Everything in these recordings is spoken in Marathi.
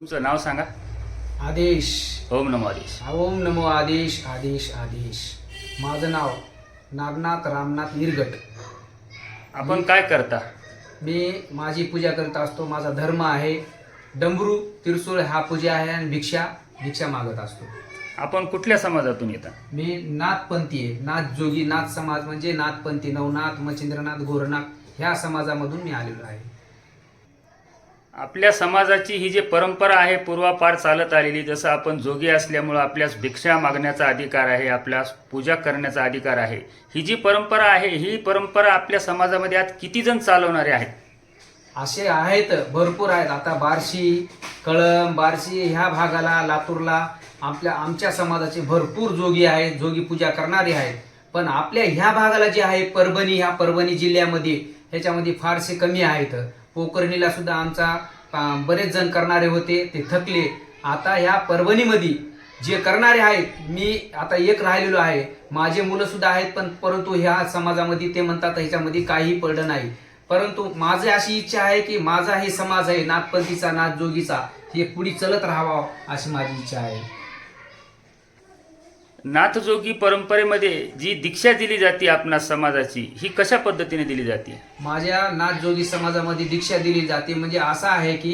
तुमचं नाव सांगा. आदेश. ओम नमो आदेश. ओम नमो आदेश आदेश आदेश. माझं नाव नागनाथ रामनाथ निरगट. आपण काय करता? मी माझी पूजा करत असतो माझा धर्म आहे. डमरू तिरसुळ हा पूजा आहे आणि भिक्षा भिक्षा मागत असतो. आपण कुठल्या समाजातून येता? मी नाथपंथी आहे. नाथ जोगी नाथ समाज म्हणजे नाथपंथी नवनाथ मच्छिंद्रनाथ गोरनाथ ह्या समाजामधून मी आलेलो आहे. आपल्या समाजाची ही जी परंपरा आहे पूर्वापार चालत आलेली जसं आपण जोगी असल्यामुळं आपल्यास भिक्षा मागण्याचा अधिकार आहे आपल्यास पूजा करण्याचा अधिकार आहे. ही जी परंपरा आहे ही परंपरा आपल्या समाजामध्ये आज किती जण चालवणारे आहेत? असे आहेत भरपूर आहेत. आता बार्शी कळम बार्शी ह्या भागाला लातूरला आपल्या आमच्या समाजाचे भरपूर जोगी आहेत जोगी पूजा करणारे आहेत. पण आपल्या ह्या भागाला जे आहे परभणी ह्या परभणी जिल्ह्यामध्ये ह्याच्यामध्ये फारसे कमी आहेत. पोकर्णीला सुद्धा आमचा बरेच जण करणारे होते ते थकले. आता ह्या परभणीमध्ये जे करणारे आहेत मी आता एक राहिलेलो आहे. माझे मुलं सुद्धा आहेत पण परंतु ह्या समाजामध्ये ते म्हणतात ह्याच्यामध्ये काही पडलं नाही. परंतु माझी अशी इच्छा आहे की माझा हे समाज आहे नाथपंथीचा नाथजोगीचा हे पुढे चलत राहावा अशी माझी इच्छा आहे. नाथजोगी परंपरेमध्ये जी दीक्षा दिली जाते आपणा समाजाची ही कशा पद्धतीने दिली जाते? माझ्या नाथजोगी समाजामध्ये दीक्षा दिली जाते म्हणजे असा आहे की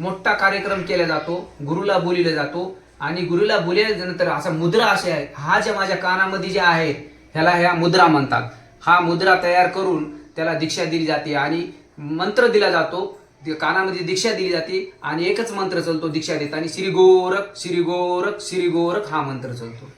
मोठा कार्यक्रम केला जातो गुरुला बोलिला जातो आणि गुरुला बोलल्यानंतर असा मुद्रा असे आहे हा ज्या माझ्या कानामध्ये जे आहे ह्याला ह्या मुद्रा म्हणतात. हा मुद्रा तयार करून त्याला दीक्षा दिली जाते आणि मंत्र दिला जातो. कानामध्ये दीक्षा दिली जाते आणि एकच मंत्र चलतो दीक्षा देताना श्री गोरख श्री गोरख श्री गोरख हा मंत्र चलतो.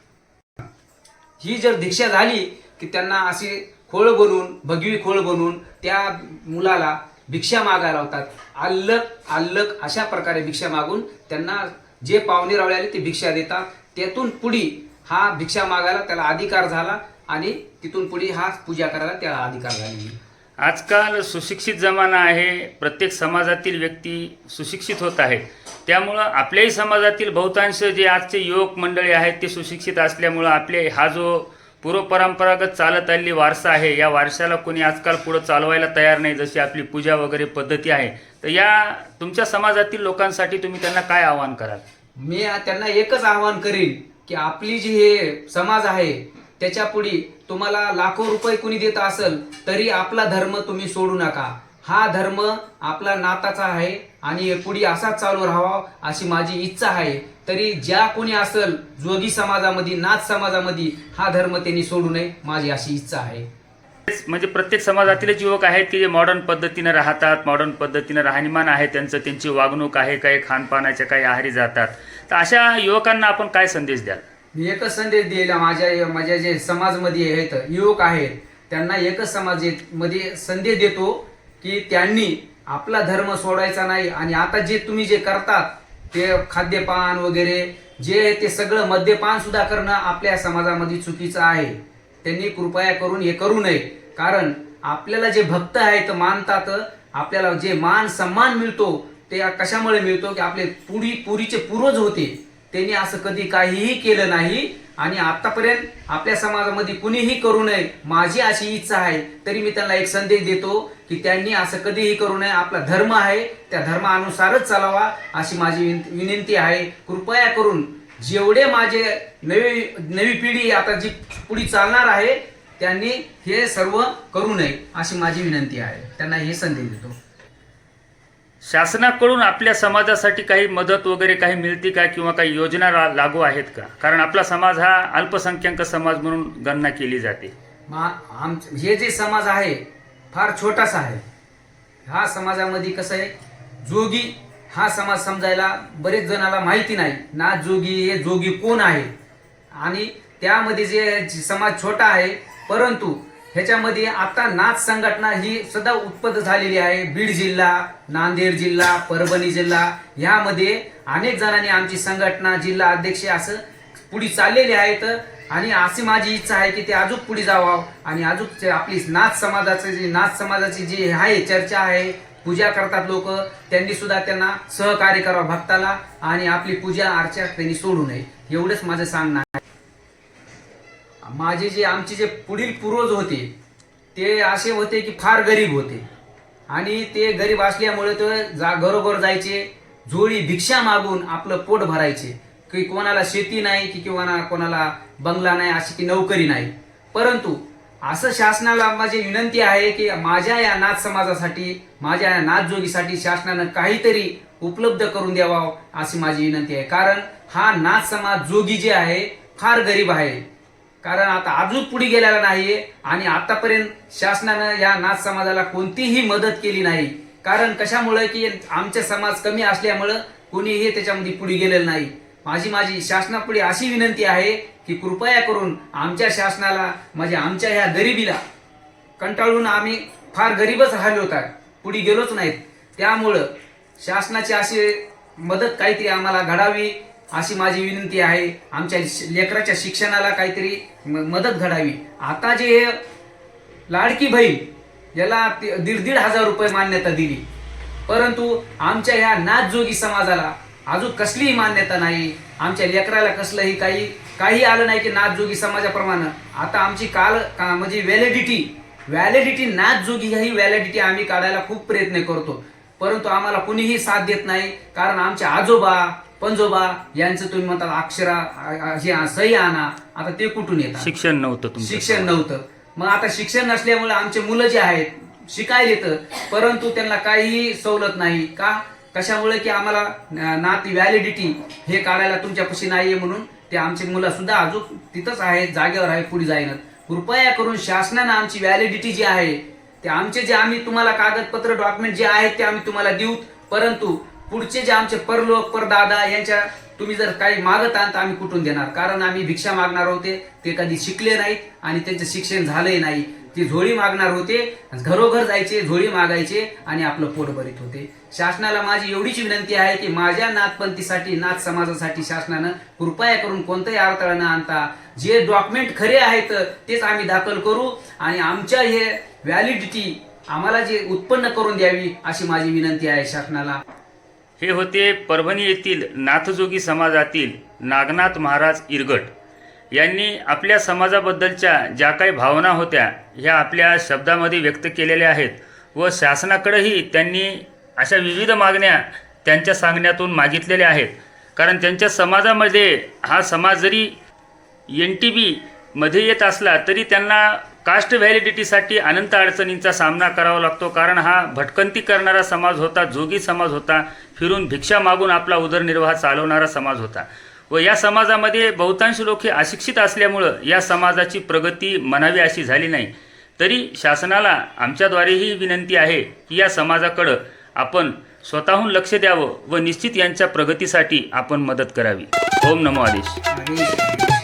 ही जर दीक्षा झाली की त्यांना असे खोळ बनवून भगवी खोळ बनवून त्या मुलाला भिक्षा मागायला होतात आल्लक आल्लक अशा प्रकारे भिक्षा मागून त्यांना जे पाहुणे रावळे ते भिक्षा देतात. त्यातून पुढी हा भिक्षा मागायला त्याला अधिकार झाला आणि तिथून पुढे हा पूजा करायला त्याला अधिकार झाला आजकाल सुशिक्षित जमाना आहे. प्रत्येक समाजातील व्यक्ती सुशिक्षित होत आहेत त्यामुळं आपल्याही समाजातील बहुतांश जे आजचे युवक मंडळी आहेत ते सुशिक्षित असल्यामुळं आपले हा जो पूर्वपरंपरागत चालत आलेली वारसा आहे या वारशाला कोणी आजकाल पुढं चालवायला तयार नाही जशी आपली पूजा वगैरे पद्धती आहे. तर या तुमच्या समाजातील लोकांसाठी तुम्ही त्यांना काय आवाहन कराल? मी त्यांना एकच आवाहन करीन की आपली जी हे समाज आहे त्याच्या पुढे तुम्हाला लाखो रुपये कुणी देत असेल तरी आपला धर्म तुम्ही सोडू नका. हा धर्म आपला नाताचा आहे आणि पुढे असाच चालू राहावा अशी माझी इच्छा आहे. तरी ज्या कोणी असेल जोगी समाजामध्ये नाथ समाजामध्ये हा धर्म त्यांनी सोडू नये माझी अशी इच्छा आहे. म्हणजे प्रत्येक समाजातीलच युवक आहेत की जे मॉडर्न पद्धतीनं राहतात मॉडर्न पद्धतीनं राहणीमान आहे त्यांचं त्यांची वागणूक आहे काही खानपानाच्या काही आहारी जातात. तर अशा युवकांना आपण काय संदेश द्याल? एकच संदेश दिलेला माझ्या माझ्या जे समाजमध्ये आहेत युवक आहेत त्यांना एकच समाजमध्ये संदेश देतो की त्यांनी आपला धर्म सोडायचा नाही आणि आता जे तुम्ही जे करतात ते खाद्यपान वगैरे जे आहे ते सगळं मद्यपान सुद्धा करणं आपल्या समाजामध्ये चुकीचं आहे. त्यांनी कृपया करून हे करू नये. कारण आपल्याला जे भक्त आहेत मानतात आपल्याला जे मान सन्मान मिळतो ते कशामुळे मिळतो की आपले पुढी पुरीचे पूर्वज होते. त्यांनी असं कधी काहीही केलं नाही. आणि आतापर्यंत आपल्या समाजामध्ये कुणीही करू नये माझी अशी इच्छा आहे तरी मी त्यांना एक संदेश देतो की त्यांनी असं कधीही करू नये. आपला धर्म आहे त्या धर्मानुसारच चालावा अशी माझी विन- विनंती आहे. कृपया करून जेवढे माझे नवी नवी पिढी आता जी पुढे चालणार आहे त्यांनी हे सर्व करू नये अशी माझी विनंती आहे. त्यांना हे संदेश देतो. शासनाकडून आपल्या समाजासाठी काही मदत वगैरे काही मिळते का किंवा काही योजना ला- लागू आहेत का? कारण आपला समाज हा अल्पसंख्याक समाज म्हणून गणना केली जाते. आम हे जे समाज आहे फार छोटासा आहे. हा समाजामध्ये कसं आहे जोगी हा समाज समजायला बरेच जणाला माहिती नाही. ना जोगी हे जोगी कोण आहे? आणि त्यामध्ये जे समाज छोटा आहे परंतु ह्याच्यामध्ये आता नाथ संघटना ही सदा उत्पन्न झालेली आहे. बीड जिल्हा नांदेड जिल्हा परभणी जिल्हा. ह्यामध्ये अनेक जणांनी आमची संघटना जिल्हा अध्यक्ष असं पुढे चाललेली आहेत आणि अशी माझी इच्छा आहे की ते अजून पुढे जावं आणि अजून आपली नाथ समाजाचं जे नाथ समाजाची जी आहे चर्चा आहे पूजा करतात लोक त्यांनी सुद्धा त्यांना सहकार्य करावं भक्ताला आणि आपली पूजा अर्चा त्यांनी सोडू नये. एवढंच माझं सांगणं माझे जे आमचे जे पुढील पूर्वज होते ते असे होते की फार गरीब होते. आणि ते गरीब असल्यामुळे तर जा घरोघर जायचे जोडी भिक्षा मागून आपलं पोट भरायचे. की कोणाला शेती नाही की किंवा कोणाला बंगला नाही अशी की नोकरी नाही. परंतु असं शासनाला माझी विनंती आहे की माझ्या या नाथ समाजासाठी माझ्या या नाथजोगीसाठी शासनानं काहीतरी उपलब्ध करून द्यावा अशी माझी विनंती आहे. कारण हा नाथ समाज जोगी जे आहे फार गरीब आहे. कारण आता अजून पुढे गेलेला नाहीये आणि आतापर्यंत शासनानं या नाथ समाजाला कोणतीही मदत केली नाही. कारण कशामुळे की आमचे समाज कमी असल्यामुळं कोणीही त्याच्यामध्ये पुढे गेलेलं नाही. माझी माझी शासनापुढे अशी विनंती आहे की कृपया करून आमच्या शासनाला म्हणजे आमच्या ह्या गरिबीला कंटाळून आम्ही फार गरीबच राहिलो होता. पुढे गेलोच नाहीत. त्यामुळं शासनाची अशी मदत काहीतरी आम्हाला घडावी अशी माझी विनंती आहे. आमच्या लेकराच्या शिक्षणाला काहीतरी मदत घडावी. आता जे हे लाडकी बहीण याला दीड दीड हजार रुपये मान्यता दिली. परंतु आमच्या ह्या नाथजोगी समाजाला अजून कसलीही मान्यता नाही. आमच्या लेकराला कसलंही काही काही आलं नाही की नाथजोगी समाजाप्रमाणे. आता आमची काल का- म्हणजे व्हॅलिडिटी व्हॅलिडिटी नाथजोगी ही व्हॅलिडिटी आम्ही काढायला खूप प्रयत्न करतो. परंतु आम्हाला कुणीही साथ देत नाही. कारण आमचे आजोबा पंजोबा यांचं तुम्ही म्हणतात अक्षरा हे सही आणा. आता ते कुठून येतात? शिक्षण नव्हतं शिक्षण नव्हतं. मग आता शिक्षण नसल्यामुळे आमचे मुलं जे आहेत शिकायला येतं. परंतु त्यांना काहीही सवलत नाही. का? कशामुळे की आम्हाला न- नाती व्हॅलिडिटी हे काढायला तुमच्यापाशी नाहीये म्हणून ते आमचे मुलं सुद्धा अजून तिथंच आहेत जागेवर आहे पुढे जाईनात. कृपया करून शासनानं आमची व्हॅलिडिटी जी आहे ते आमचे जे आम्ही तुम्हाला कागदपत्र डॉक्युमेंट जे आहेत ते आम्ही तुम्हाला देऊ. परंतु पुढचे जे आमचे परलोक परदादा यांच्या तुम्ही जर काही मागत आहात तर आम्ही कुठून देणार? कारण आम्ही भिक्षा मागणार होते ते कधी शिकले नाहीत आणि त्यांचं शिक्षण झालंही नाही. ते झोळी मागणार होते घरोघर जायचे झोळी मागायचे आणि आपलं पोट भरीत होते. शासनाला माझी एवढीच विनंती आहे की माझ्या नाथपंथीसाठी नाथ समाजासाठी शासनानं कृपया करून कोणतंही अडथळा न आणता जे डॉक्युमेंट खरे आहेत तेच आम्ही दाखल करू आणि आमच्या हे व्हॅलिडिटी आम्हाला जे उत्पन्न करून द्यावी अशी माझी विनंती आहे शासनाला. हे होते परभणी येथील नाथजोगी समाजातील नागनाथ महाराज इरगट. यांनी आपल्या समाजाबद्दलच्या ज्या काही भावना होत्या ह्या आपल्या शब्दामध्ये व्यक्त केलेल्या आहेत व शासनाकडेही त्यांनी अशा विविध मागण्या त्यांच्या सांगण्यातून मागितलेल्या आहेत. कारण त्यांच्या समाजामध्ये हा समाज जरी एन टी बीमध्ये येत असला तरी त्यांना कास्ट व्हॅलिडिटीसाठी अनंत अडचणींचा सामना करावा लागतो कारण हा भटकंती करणारा समाज होता जोगी समाज होता फिरून भिक्षा मागून आपला उदरनिर्वाह चालवणारा समाज होता. व या समाजामध्ये बहुतांश लोक हे अशिक्षित असल्यामुळं या समाजाची प्रगती म्हणावी अशी झाली नाही. तरी शासनाला आमच्याद्वारे ही विनंती आहे की या समाजाकडं आपण स्वतःहून लक्ष द्यावं व निश्चित यांच्या प्रगतीसाठी आपण मदत करावी. ओम नमो आदेश.